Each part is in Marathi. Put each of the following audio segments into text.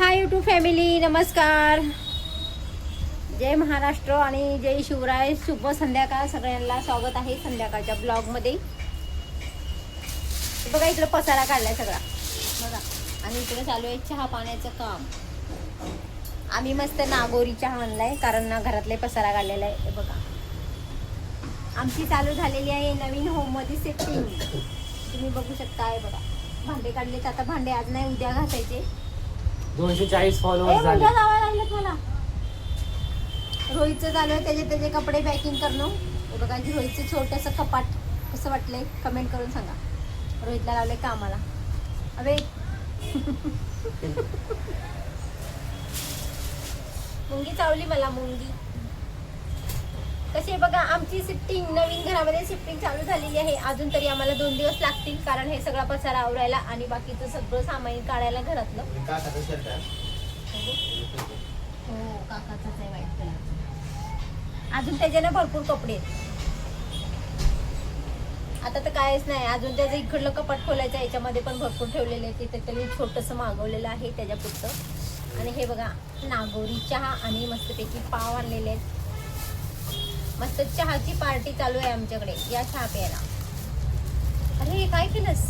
हाय यूट्यूब फॅमिली नमस्कार. जय महाराष्ट्र आणि जय शिवराय. शुभ संध्याकाळ सगळ्यांना. स्वागत आहे संध्याकाळच्या ब्लॉगमध्ये बघा इकडं पसारा काढलाय सगळा. बघा. आणि इकडे चालू आहे चहा पाण्याचं काम. आम्ही मस्त नागोरी चहा आणलाय कारण ना घरातले पसारा काढलेला आहे बघा. आमची चालू झालेली आहे नवीन होममध्ये सेटिंग तुम्ही बघू शकता आहे बघा. भांडे काढलेत. आता भांडे आज नाही उद्या घासायचे. दोनशे चाळीस फॉलोअर्स झाले. लागलेत मला. रोहितचं आहे त्याचे त्याचे कपडे पॅकिंग करणं. हे बघा जी रोहितचं छोटंसं कपाट कसं वाटलंय कमेंट करून सांगा. रोहितला लावलंय कामाला. अबे. मुंगी चावली मला मुंगी. आहे बघा आमची शिफ्टिंग नवीन घरामध्ये शिफ्टिंग चालू झालेली आहे. अजून तरी आम्हाला दोन दिवस लागतील कारण हे सगळा पसारा आवरायला आणि बाकीचं सगळं सामान काढायला घरातलं. हो काकाचाच आहे अजून त्याच्याने भरपूर कपडे आहेत. आता तर कायच नाही. अजून त्याचं इकडलं कपाट खोलायचं याच्यामध्ये पण भरपूर ठेवलेले आहे तिथे त्यांनी छोटंसं मागवलेलं आहे त्याच्यापुरतं आणि हे बघा नागोरी चहा आणि मस्तपैकी पाव आणलेले आहेत. मस्त चहाची पार्टी चालू आहे आमच्याकडे. या चहा प्यायला. अरे हे काय केलंस?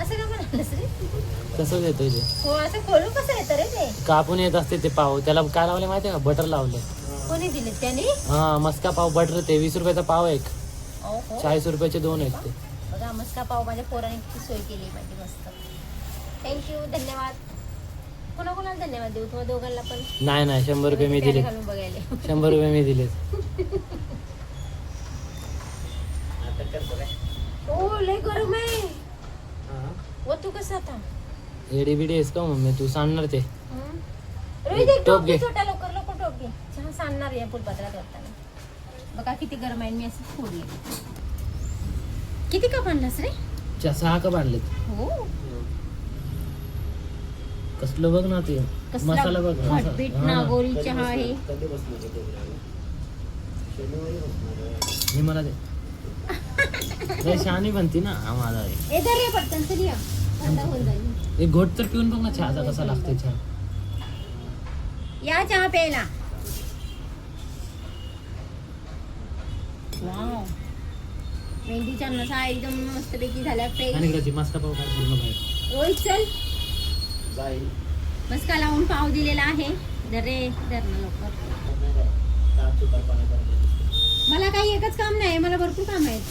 असं का म्हणालस रे? तसंच येतोय ते? हो असं खोलू कसं येतं रे ते? कापून येत असते ते पाव. त्याला काय लावले माहितीये का? बटर लावले. कोणी दिले त्याने? हा मस्का पाव बटर ते. वीस रुपयाचा पाव एक. ओहो. चाळीस रुपयाचे दोन आहेत ते. बघा मस्का पाव माझ्या पोराने किती सोय केली माझी मस्त. थँक्यू धन्यवाद. कोणाकोणाला धन्यवाद देऊ? तुम्हाला दोघांना पण. नाही नाही शंभर रुपये मी दिले घालून बघायला. शंभर रुपये मी दिले ओ लय गरम आहे. व तू कसं आता? एडी बिडी आहेस का मम्मी? तू सांगणार ते. हं? रोहित एक टोप टोप घे घे. छोटा लवकर लवकर टोप घे. सांगणार या फुलपात्रात करताना बघा किती गरम आहे मी असं फोडले. किती कप आणलास रे? चा- सहा का बांधलेत हो. कसलं बघ ना ते. मसाला बघ. हा. नागोरी चहा आहे. हे मला दे. शहाणी बनती ना हा माझा आहे. जाईल. एक घोट तर पिऊन बघ ना चहाचा कसा लागतोय चहा. या चहा प्यायला. वाव. मेहंदीच्या नसा एकदम मस्तपैकी झाल्या मस्का पाव काय पूर्ण बाहेर. रोहित चल. मस्का लावून पाव दिलेला आहे. दर दर लवकर. मला काही एकच काम नाही मला भरपूर काम आहेत.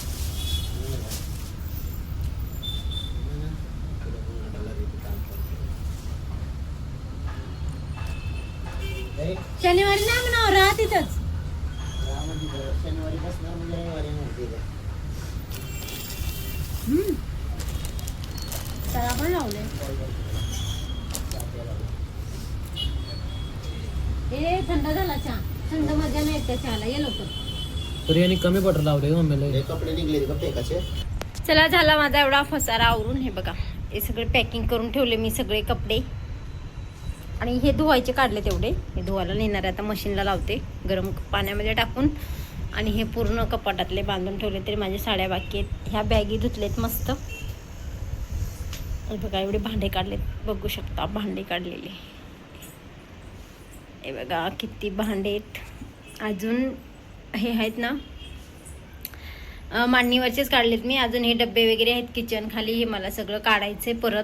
शनिवारी नाही म्हणा राहा तिथंच. हम्म. तर आपण लावले थंड झाला चहा. थंड मजा नाही येत त्या चहाला. ये लवकर. तरी यांनी कमी बटर लावले मम्मीला. कपडे निघले का फेकाचे? चला झाला माझा एवढा फसारा आवरून. हे बघा हे सगळे पॅकिंग करून ठेवले मी सगळे कपडे. आणि हे धुवायचे काढले तेवढे हे धुवायला नेणार आता मशीनला लावते. गरम पाण्यामध्ये टाकून. आणि हे पूर्ण कपाटातले बांधून ठेवले तरी माझ्या साड्या बाकी आहेत. ह्या बॅगी धुतलेत मस्त. हे बघा एवढे भांडे काढलेत. बघू शकता भांडे काढलेले. हे बघा किती भांडे आहेत. अजून हे आहेत ना. मांडणीवरचेच काढलेत मी. अजून हे डब्बे वगैरे आहेत किचन खाली. हे मला सगळं काढायचे परत.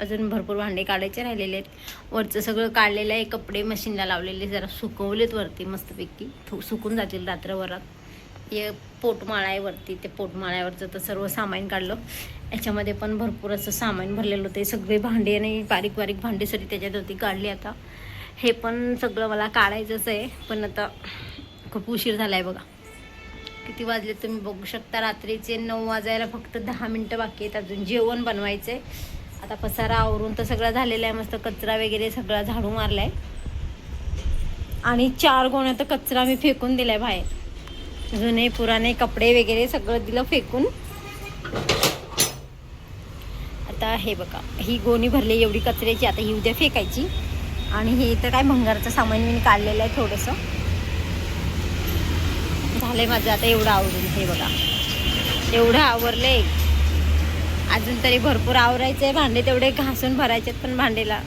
अजून भरपूर भांडे काढायचे राहिलेले आहेत. वरचं सगळं काढलेलं आहे. कपडे मशीनला लावलेले जरा सुकवलेत वरती मस्तपैकी. थू सुकून जातील रात्रभरात हे पोटमाळा आहे वरती. ते पोटमाळ्यावरचं तर सर्व सामान काढलं. याच्यामध्ये पण भरपूर असं सामान भरलेलं होतं. सगळे भांडे आणि बारीक बारीक भांडे सरी होती. काढली आता. हे पण सगळं मला काढायचंच आहे. पण आता खूप उशीर झाला आहे बघा. किती वाजले तुम्ही बघू शकता. रात्रीचे नऊ वाजायला फक्त दहा मिनटं बाकी आहेत. अजून जेवण बनवायचं आहे आता पसारा आवरून तर सगळं झालेला आहे. मस्त कचरा वगैरे सगळा झाडू मारलाय. आणि चार गोण्या तर कचरा मी फेकून दिला आहे बाहेर. जुने पुराणे कपडे वगैरे सगळं दिलं फेकून. आता हे बघा. ही गोणी भरली एवढी कचऱ्याची. आता ही उद्या फेकायची. आणि हे इथं काय भंगारचं सामान मी काढलेलं आहे थोडंसं. झालंय माझं आता एवढं आवडून हे बघा. एवढं आवरलंय. अजून तरी भरपूर आवरायचं आहे. भांडे तेवढे घासून भरायचे पण भांडेला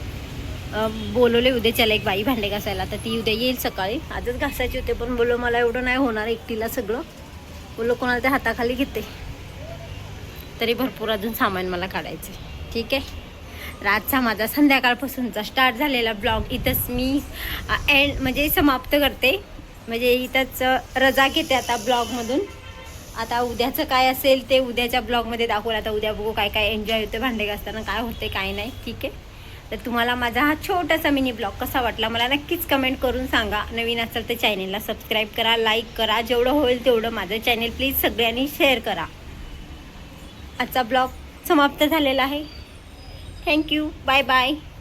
बोलवले उद्याच्याला एक बाई भांडे घासायला. तर ती उद्या येईल सकाळी. आजच घासायची होते पण बोलो मला एवढं नाही होणार एकटीला सगळं. बोलो कोणाला ते हाताखाली घेते. तरी भरपूर अजून सामान मला काढायचं आहे. ठीक आहे? रातचा माझा संध्याकाळपासूनचा स्टार्ट झालेला ब्लॉग इथंच मी एंड म्हणजे समाप्त करते. म्हणजे इथंच रजा घेते आता ब्लॉगमधून आता उद्याचं काय असेल ते उद्याच्या ब्लॉगमध्ये दाखवलं. आता उद्या बघू काय काय एन्जॉय होते भांडे घासताना काय होते काय नाही. ठीक आहे? तर तुम्हाला माझा हा छोटासा मिनी ब्लॉग कसा वाटला मला नक्कीच कमेंट करून सांगा. नवीन असेल तर चॅनेलला सबस्क्राईब करा लाईक करा. जेवढं होईल तेवढं माझं चॅनेल प्लीज सगळ्यांनी शेअर करा. आजचा ब्लॉग समाप्त झालेला आहे. thank you. Bye bye